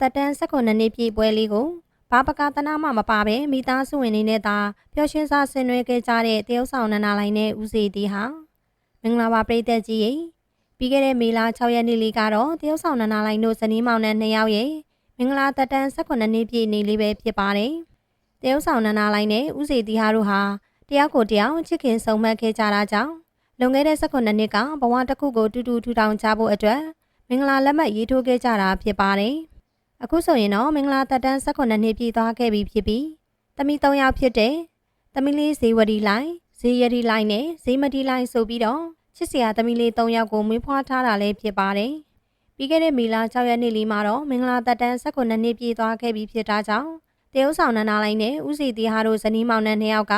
သက်တမ်း18နှစ်ပြည့်ပွဲလေးကိုဘာပကာသနာမှမပါပဲမိသားစုဝင်တွေနဲ့သာပျော်ရွှင်စွာဆင်နွှဲခဲ့ကြတဲ့တရုတ်ဆောင်နန္နာလိုင်းနဲ့ဦးစီတီဟာမင်္ဂလာပါပရိသတ်ကြီးရေပြီးခဲ့တဲ့မေလ6ရက်နေ့လေးကတော့တရုတ်ဆောင်နန္နာလိုင်းတို့ဇနီးမောင်နှံနှစ်ယောက်ရဲ့မင်္ဂလာသက်တမ်း18နှစ်ပြည့်နေ့လေးပဲဖြစ်ပါတယ်တရုတ်ဆောင်နန္နာလိုင်းနဲ့ဦးစီတီဟာတို့ဟာတယောက်ကိုတယောက်ချစ်ခင်ဆုံမှတ်ခဲ့ကြတာကြောင့်လွန်ခဲ့တဲ့18နှစ်ကဘဝတစ်ခုကိုတူတူထူထောင်ကြဖို့အတွက်မင်္ဂလာလက်မှတ်ရေးထိုးခဲ့ကြတာဖြစ်ပါတယ်။ အခုဆိုရင်တော့မင်္ဂလာတက်တန်း18နှစ်ပြည့်သွားခဲ့ပြီဖြစ်ပြီးတမီ3ယောက်ဖြစ်တဲ့တမီလေးဇေဝတီလိုင်းဇေယရီလိုင်းနဲ့ဇေမတီလိုင်းဆိုပြီးတော့ချစ်စရာတမီလေး3ယောက်ကိုမွေးဖွားထားတာလည်းဖြစ်ပါတယ်။ပြီးခဲ့တဲ့မေလ6ရက်နေ့လေးမှာတော့မင်္ဂလာတက်တန်း18နှစ်ပြည့်သွားခဲ့ပြီဖြစ်တာကြောင့်တရုတ်ဆောင်နန္ဒာလိုင်းနဲ့ဦးစီတီဟာတို့ဇနီးမောင်နှံနှစ်ယောက်က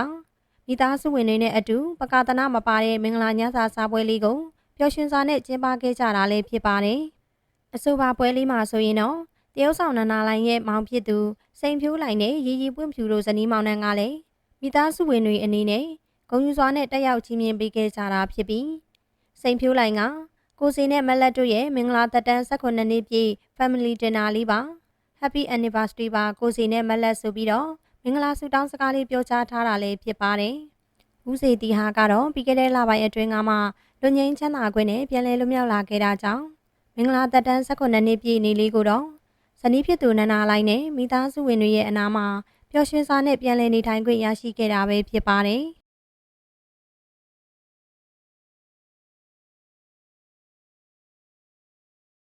မိသားစုဝင်တွေနဲ့အတူပကာသနာမပါတဲ့မင်္ဂလာညစာစားပွဲလေးကိုပျော်ရွှင်စွာနဲ့ကျင်းပခဲ့ကြတာလည်းဖြစ်ပါတယ်။အဆိုပါပွဲလေးမှာဆိုရင်တော့ တရုတ်ဆောင်နန္ဒာလိုင်းရဲ့မောင်ဖြစ်သူစိန်ဖြိုးလိုင်းနဲ့ရီရီပွင့်ဖြူတို့ဇနီးမောင်နှံကလည်းမိသားစုဝင်တွေအနေနဲ့ဂုဏ်ယူစွာနဲ့တက်ရောက်ချင်းမြင်ပေးခဲ့ကြတာဖြစ်ပြီးစိန်ဖြိုးလိုင်းကကိုစီနဲ့မက်လက်တို့ရဲ့မင်္ဂလာသက်တမ်း18နှစ်ပြည့် Family Dinner လေးပါ Happy Anniversary ပါကိုစီနဲ့မက်လက်ဆိုပြီးတော့မင်္ဂလာဆုတောင်းစကားလေးပြောကြားထားတာလည်းဖြစ်ပါတယ်။ဦးစီတီဟာကတော့ပြီးခဲ့တဲ့လပိုင်းအတွင်းကမှလူငင်းချမ်းသာခွင့်နဲ့ပြန်လည်လွတ်မြောက်လာခဲ့တာကြောင့်မင်္ဂလာသက်တမ်း18နှစ်ပြည့်နေ့လေးကိုတော့ ဇနီးဖြစ်သူနန္နာလိုင်းနဲ့မိသားစုဝင်တွေရဲ့အနာမှာပျော်ရွှင်စွာနဲ့ပြန်လည်နေထိုင်ခွင့်ရရှိခဲ့တာပဲဖြစ်ပါတယ်။